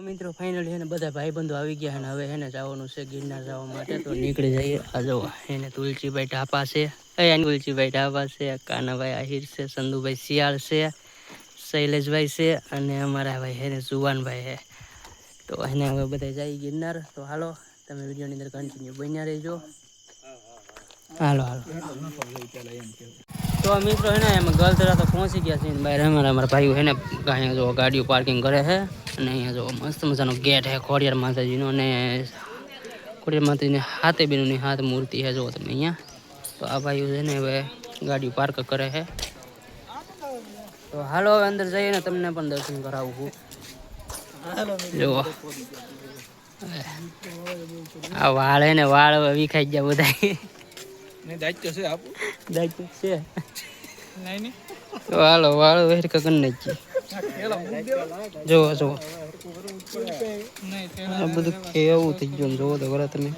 તો મિત્રો ફાઇનલી એને બધા ભાઈબંધો આવી ગયા અને હવે એને જવાનું છે ગિરનાર જવા માટે. તો નીકળી જઈએ. આ જો એને તુલસીભાઈ ઢાપા છે. એ તુલસીભાઈ ઢાપા છે, કાનાભાઈ આહિર છે સંધુભાઈ શિયાળ છે, શૈલેષભાઈ છે અને અમારા ભાઈ એને જુવાનભાઈ છે. તો એને હવે બધા જઈએ ગિરનાર. તો હાલો, તમે વિડીયોની અંદર કન્ટિન્યુ બન્યા રહેજો. હાલો હાલો. તો મિત્રો હે ને, એમાં ગલતરા તો પહોંચી ગયા છે ને બહાર. અમારા અમારા ભાઈઓ હે ને, અહીંયા જો ગાડીઓ પાર્કિંગ કરે છે અને અહીંયા જો મસ્ત મજાનો ગેટ છે, ખોડિયાર માતાજીનો અને ખોડિયાર માતાજીની હાથે બેનની હાથ મૂર્તિ છે, જો તમે અહીંયા. તો આ ભાઈઓ છે ને હવે ગાડીઓ પાર્ક કરે છે. તો હાલો હવે અંદર જઈએ ને તમને પણ દર્શન કરાવું છું. જુઓ આ વાળ હે ને, વાળ હવે વિખાઈ ગયા બધા દાયિત્વ છે તો હાલો વાળ વેર કગન નથી જોવો જોવો. આ બધું કેવું થઈ ગયું જોવો તો ખરા તમે.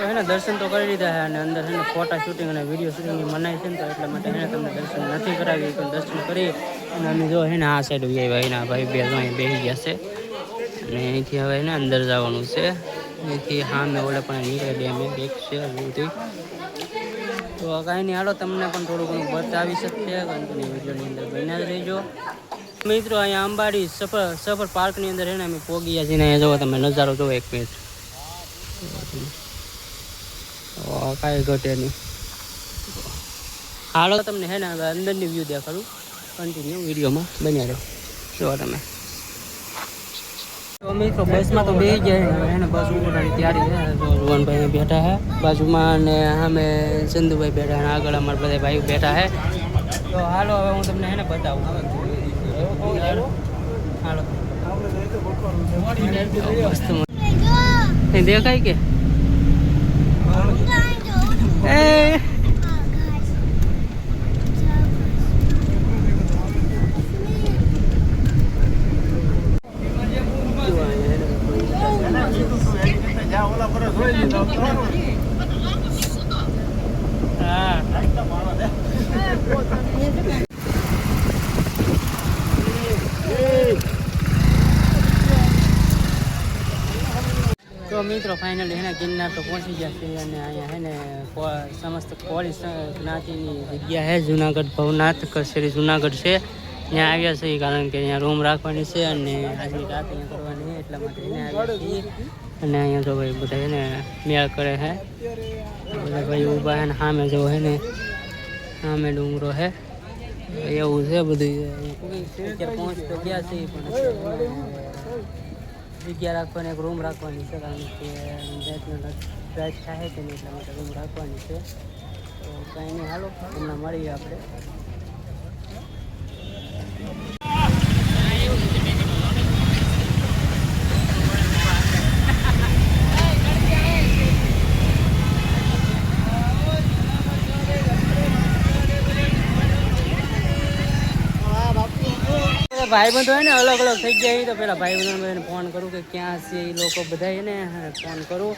હે ને દર્શન તો કરી લીધા છે અને અંદર છે ને ફોટા શૂટિંગ અને વીડિયો શૂટિંગ મનાય છે ને તો એટલા માટે હે તમને દર્શન નથી કરાવી પણ દર્શન કરી અને અમે જો હે ને આ સાઈડ ભાઈ એના ભાઈ બે જો બેસી ગયા છે. અને અહીંથી હવે ને અંદર જવાનું છે. અહીંથી સામે ઓલે પણ નીકળે ડેમ તો કાંઈ નહીં, હાલો તમને પણ થોડું ઘણું બતાવી શકશે કંપની વિડીયોની અંદર બન્યા જ રહેજો. મિત્રો, અહીંયા અંબાડી સફર સફર પાર્કની અંદર એને અમે પોગીયા છીએ ને અહીંયા જોવો તમે નજારો જોવો એક મિનિટ કાંઈ ઘટે નહીં. હાલો તમને હે ને અંદરની વ્યૂ દેખાડું. કન્ટિન્યુ વિડીયોમાં બન્યા રહો. જોવો તમે. તો મિત્રો બસમાં તો બેસી ગયા એને બસ ઉભરાની તૈયારી છે. બેઠા હે બાજુમાં અને સામે ચંદુભાઈ બેઠા અને આગળ અમારા બધા ભાઈઓ બેઠા હે તો હાલો હવે હું તમને એને બતાવું. હાલો. દેખાય કે? મિત્રો ફાઇનલી એને ગિરનાર તો પહોંચી ગયા છે અને અહીંયા હે ને સમસ્ત કોળી જ્ઞાતિની જગ્યા છે જુનાગઢ ભવનાથ કચેરી જુનાગઢ છે. ત્યાં આવ્યા છે કારણ કે અહીંયા રૂમ રાખવાની છે અને આજની રાત અહીંયા કરવાની છે, એટલા માટે એને આવ્યા અને અહીંયા જો ભાઈ બધા એને મેળ કરે છે બધા ભાઈ ઊભા છે સામે જો હે ને સામે ડુંગરો છે એવું છે બધું. પહોંચતો ગયા છે પણ જગ્યા રાખવાની, એક રૂમ રાખવાની છે, કારણ કે રાત થાય કે નહીં એટલા માટે રૂમ રાખવાની છે. તો કાંઈ નહીં, હાલો તમને મળીએ આપણે. ભાઈ બંધો હોય ને અલગ અલગ થઈ ગયા તો પેલા ભાઈ બંધો ફોન કરું કે ક્યાં છે એ લોકો બધા એને ફોન કરું.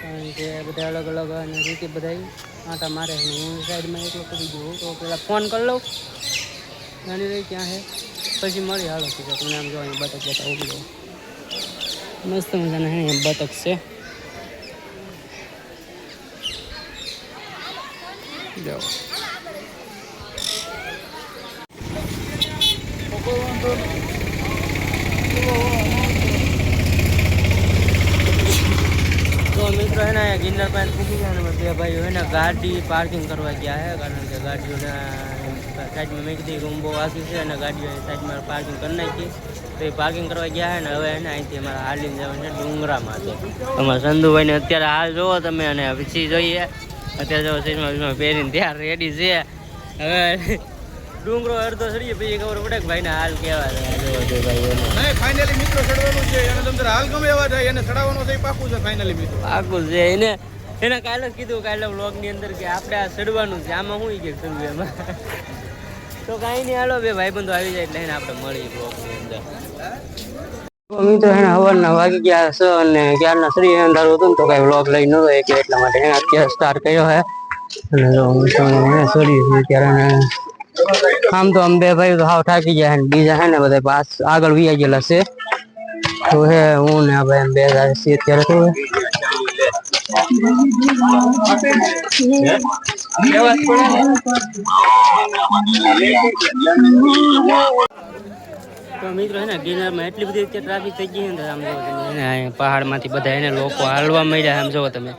કારણ કે બધા અલગ અલગ અને રીતે બધા આટા મારે હું સાઈડમાં એકલો કરી દઉં તો પેલા ફોન કરી લઉં. નાની રહી ક્યાં છે? પછી મળી હાલો કે તમને આમ જો અહીં બતક બતા ઊભી રહો મસ્ત મજાના હે અહીંયા બતક છે. જાઓ. તો મિત્રો હે ને ગિરનાર પાસે પૂછી ગયા ને બે ભાઈઓ હે ગાડી પાર્કિંગ કરવા ગયા છે કારણ કે ગાડીઓના સાઈડમાં મેં રૂમ બહુ વાસી છે અને ગાડીઓ સાઈડમાં પાર્કિંગ કરી નાખી. તો એ પાર્કિંગ કરવા ગયા છે ને હવે એને અહીંથી અમારે હાલીને જવાનું છે ડુંગરામાં તો અમારા સંધુભાઈને અત્યારે હાલ જોવો તમે અને પછી જોઈએ. અત્યારે જો ચશ્મા પહેરીને ત્યાં રેડી છે. હવે ડુંગરો અડધો ચડીએ પછી ખબર પડે કે ભાઈના હાલ કેવા છે નહીં ફાઇનલી મિત્રો ચડવાનું છે. એને તમને હાલ ગમે એવા થાય એને ચડાવવાનો છે પાકું છે ફાઇનલી મિત્રો. પાકું છે. એને એને કાલે કીધું કાલે વ્લોગની અંદર કે આપણે આ ચડવાનું છે. આમાં હું કે ચડવું એમાં. તો કાંઈ નહીં હાલો બે ભાઈબંધો આવી જાય એટલે એને આપણે મળીએ વ્લોગની અંદર મિત્રો એને હવારના વાગી ગયા છે અને ક્યારના શ્રી અંધારું હતું ને તો કઈ વ્લોગ લઈ નતો એટલે એટલા માટે એને અત્યારે સ્ટાર્ટ કર્યો હે. અને જો મિત્રો સોરી છે ત્યારે એને આમ તો આમ બે ભાઈ તો હાવ થાકી ગયા છે ને બીજા હે ને બધા પાસ આગળ વી ગયેલા છે તો હે હું ને ભાઈ એમ બે જાય છીએ અત્યારે તો હે. તો મિત્રો હે ને, ગિરનારમાં એટલી બધી અત્યારે ટ્રાફિક થઈ ગઈ છે ને આમ જોવો તમે એને અહીંયા પહાડમાંથી બધા એને લોકો હાલવા મળ્યા આમ જોવો તમે.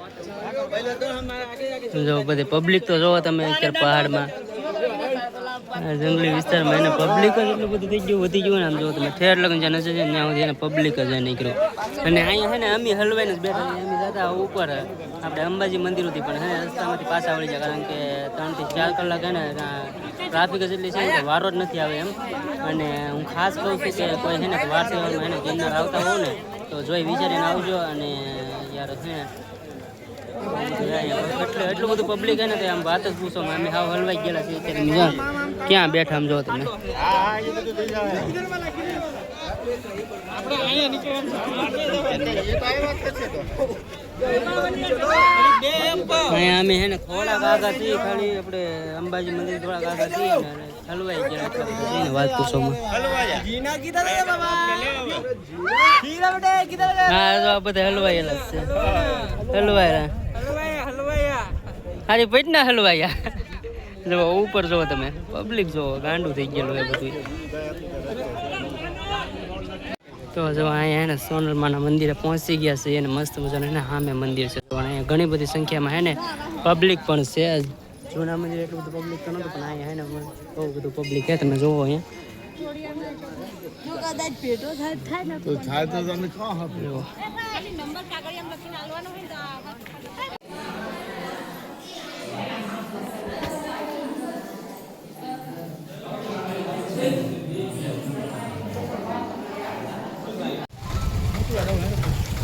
જો બધી પબ્લિક તો જોવો તમે અત્યારે પહાડમાં. આ જંગલી વિસ્તારમાં એને પબ્લિક જ એટલું બધું થઈ ગયું, વધી ગયું ને આમ જો તમે ઠેર લગ્ન જ્યાં નજર ત્યાં સુધી એને પબ્લિક જ નીકળ્યું. અને અહીંયા છે ને અમે હલવાઈને જ બેઠા અમે જતા ઉપર, આપણે અંબાજી મંદિર હતી પણ હે, રસ્તામાંથી પાછા વળી જાય, કારણ કે ત્રણથી ચાર કલાક હે ને ટ્રાફિક જ એટલી છે ને વારો જ નથી આવે એમ. અને હું ખાસ કહું છું કે કોઈ છે ને વાર તહેવારમાં એને ગિરનાર આવતા હોઉં ને, તો જોઈ વિચારીને આવજો અને યાર છે ને એટલે બધું પબ્લિક હે ને તે વાત જ પૂછો અમે હલવાઈ ગયેલા છે ક્યાં બેઠા આમ જો તમે? અમે હે થોડા કાકા થી ખાલી, આપણે અંબાજી મંદિર થોડા કાકા થી હલવાઈ ગયા એટલા બધા છીએ. ને વાત પૂછો હા, તો આ બધા હલવાયેલા છે. હલવાયા હારી પેટ ના હલવાયા. જો ઉપર જો તમે. પબ્લિક જો ગાંડું થઈ ગયેલું એ બધું તો જો અહીંયા એને સોનલમાના મંદિરે પહોંચી ગયા છે એને મસ્ત મજાનું એને સામે મંદિર છે. અહીંયા ઘણી બધી સંખ્યામાં હે ને પબ્લિક પણ છે. જૂના મંદિર એટલું બધું પબ્લિક તો નહોતું, પણ અહીંયા હે ને બહુ બધું પબ્લિક છે. તમે જોવો અહીંયા.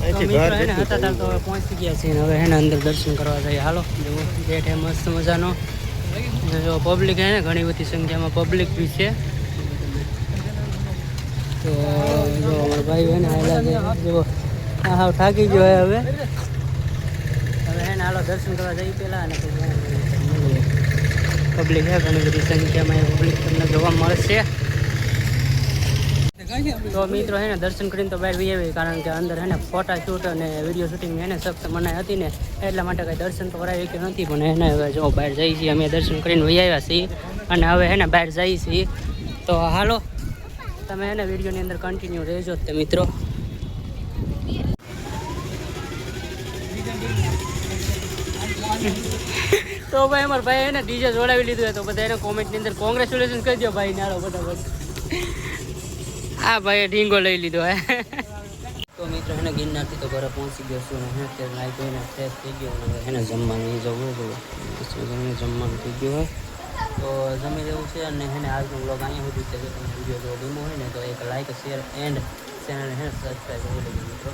હે હતા ત્યાં તો પહોંચી ગયા છીએ હવે હે અંદર દર્શન કરવા જઈએ. હાલો જુઓ ગેટ હે મસ્ત મજાનો. જો પબ્લિક હે ને ઘણી બધી સંખ્યામાં પબ્લિક બી છે. તો જો અમારા ભાઈ હે ને છે. આ હાવ થાકી ગયો હવે. હવે હે હાલો દર્શન કરવા જઈએ પહેલાં અને પછી પબ્લિક હે ઘણી બધી સંખ્યામાં પબ્લિક તમને જોવા મળશે. તો મિત્રો હે ને, દર્શન કરીને તો બહાર આવી કારણ કે અંદર હે ને ફોટા શૂટ અને વીડિયો શૂટિંગ એને સખ્ત મનાઈ હતી ને, એટલા માટે કંઈ દર્શન તો કરાવી કે નથી, પણ એને હવે જો બહાર જઈએ છીએ, અમે દર્શન કરીને વહી આવ્યા છીએ, અને હવે હે ને બહાર જઈએ છીએ. તો હાલો, તમે એને વિડીયોની અંદર કન્ટિન્યુ રહેજો તે મિત્રો. તો ભાઈ અમારા ભાઈ એને ડીજે જોડાવી લીધું તો બધા એને કોમેન્ટની અંદર કોંગ્રેચ્યુલેશન કરી દો ભાઈ. નાળો ફટાફટ આ ભાઈએ ઢીંગો લઈ લીધો હે. તો મિત્રો એને ગિરનારથી તો ઘરે પહોંચી ગયો છું. અને અત્યારે નાઈ ધોઈને ફ્રેશ થઈ ગયો અને એને જમવાનું જમવાનું થઈ ગયું હોય તો જમી લેવું છે અને એને આજનો બ્લોગ અહીંયા સુધી ને, તો એક લાઇક શેર એન્ડ ચેનલ હે સબસ્ક્રાઈબ કરી મિત્રો.